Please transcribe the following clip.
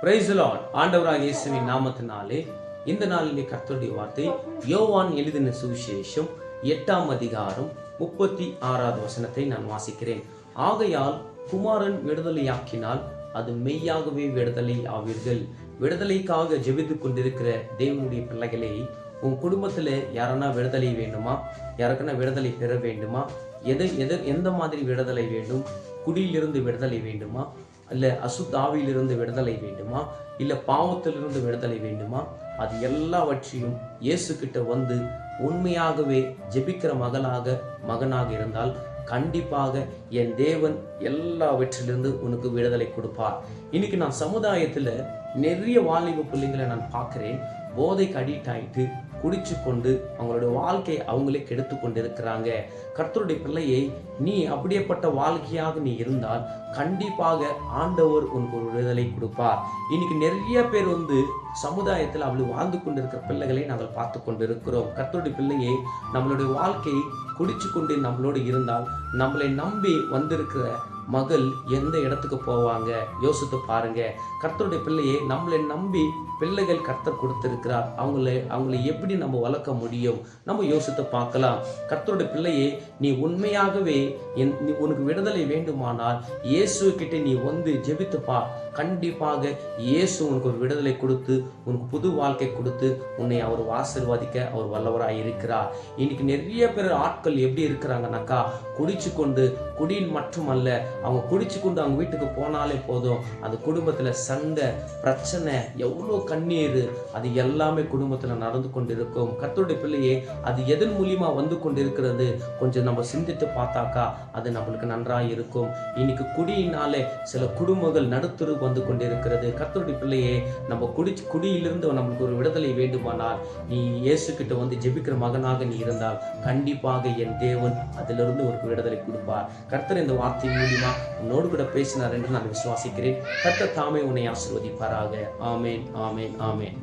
Price Lord ஆண்டவராக இயேசுவின் நாமத்தினாலே இந்த நாளிலே கர்த்தருடைய வார்த்தை யோவான் எழுதின சுவிசேஷம் எட்டாம் அதிகாரம் முப்பத்தி ஆறாவது வசனத்தை நான் வாசிக்கிறேன். ஆகையால் குமாரன் விடுதலையாக்கினால் அது மெய்யாகவே விடுதலை ஆவீர்கள். விடுதலைக்காக ஜெபித்து கொண்டிருக்கிற தேவனுடைய பிள்ளைகளை உன் குடும்பத்தில் யாரனா விடுதலை வேண்டுமா? யாருக்குன்னா விடுதலை பெற வேண்டுமா? எது எது எந்த மாதிரி விடுதலை வேண்டும்? குடியிலிருந்து விடுதலை வேண்டுமா? இல்லை அசுத்தாவிலிருந்து விடுதலை வேண்டுமா? இல்லை பாவத்திலிருந்து விடுதலை வேண்டுமா? அது எல்லாவற்றையும் இயேசு கிட்ட வந்து உண்மையாகவே ஜெபிக்கிற மகளாக மகனாக இருந்தால் கண்டிப்பாக என் தேவன் எல்லாவற்றிலிருந்து உனக்கு விடுதலை கொடுப்பார். இன்னைக்கு நான் சமுதாயத்தில் நிறைய வாலிப பிள்ளைங்களை நான் பார்க்குறேன். போதைக்கு அடிக்ட் ஆகிட்டு குடிச்சு கொண்டு அவங்களோட வாழ்க்கையை அவங்களே கெடுத்து கொண்டு இருக்கிறாங்க கர்த்தருடைய பிள்ளையை நீ அப்படியேப்பட்ட வாழ்க்கையாக நீ இருந்தால் கண்டிப்பாக ஆண்டவர் உனக்கு ஒரு விடுதலை கொடுப்பார். இன்னைக்கு நிறைய பேர் வந்து சமுதாயத்தில் அவள் வாழ்ந்து கொண்டிருக்கிற பிள்ளைகளை நாங்கள் பார்த்து கொண்டு இருக்கிறோம் கர்த்தருடைய பிள்ளையை நம்மளுடைய வாழ்க்கை குடிச்சு கொண்டு நம்மளோடு இருந்தால் நம்மளை நம்பி வந்திருக்கிற மகள் எந்த இடத்துக்கு போவாங்க? யோசித்து பாருங்க. கர்த்தருடைய பிள்ளையை நம்மளை நம்பி பிள்ளைகள் கர்த்தர் கொடுத்திருக்கிறார். அவங்கள அவங்களை எப்படி நம்ம வளர்க்க முடியும்? நம்ம யோசித்து பார்க்கலாம். கர்த்தருடைய பிள்ளையை நீ உண்மையாகவே என் நீ உனக்கு விடுதலை வேண்டுமானால் இயேசு கிட்ட நீ வந்து ஜெபித்து பா. கண்டிப்பாக இயேசு உனக்கு ஒரு விடுதலை கொடுத்து உனக்கு புது வாழ்க்கை கொடுத்து உன்னை அவர் ஆசிர்வதிக்க அவர் வல்லவராக இருக்கிறார். இன்னைக்கு நிறைய பேர் ஆட்கள் எப்படி இருக்கிறாங்கனாக்கா குடிச்சு கொண்டு குடியின் மட்டுமல்ல அவங்க குடிச்சு கொண்டு அவங்க வீட்டுக்கு போனாலே போதும். அந்த குடும்பத்துல சண்டை பிரச்சனை எவ்வளோ கண்ணீர் அது எல்லாமே குடும்பத்தில் நடந்து கொண்டிருக்கும். கத்தோடைய பிள்ளையே அது எதன் மூலியமா வந்து கொண்டிருக்கிறது? கொஞ்சம் நம்ம சிந்தித்து பார்த்தாக்கா அது நம்மளுக்கு நன்றாக இருக்கும். இன்னைக்கு குடியினாலே சில குடும்பங்கள் நடுத்தரு வந்து கொண்டிருக்கிறது. கத்தோடைய பிள்ளையே நம்ம குடிச்சு குடியிலிருந்து நம்மளுக்கு ஒரு விடுதலை வேண்டுமானால் நீ இயேசு கிட்ட வந்து ஜெபிக்கிற மகனாக நீ இருந்தால் கண்டிப்பாக என் தேவன் அதிலிருந்து ஒரு விடுதலை கொடுப்பார். கர்த்தர் இந்த வார்த்தை மூலியமாக மூலியமா உன்னோடு கூட பேசினார் என்று நான் விசுவாசிக்கிறேன். கத்த தாமே உன்னை ஆசிர்வதிப்பாராக. ஆமேன் ஆமேன் ஆமேன்.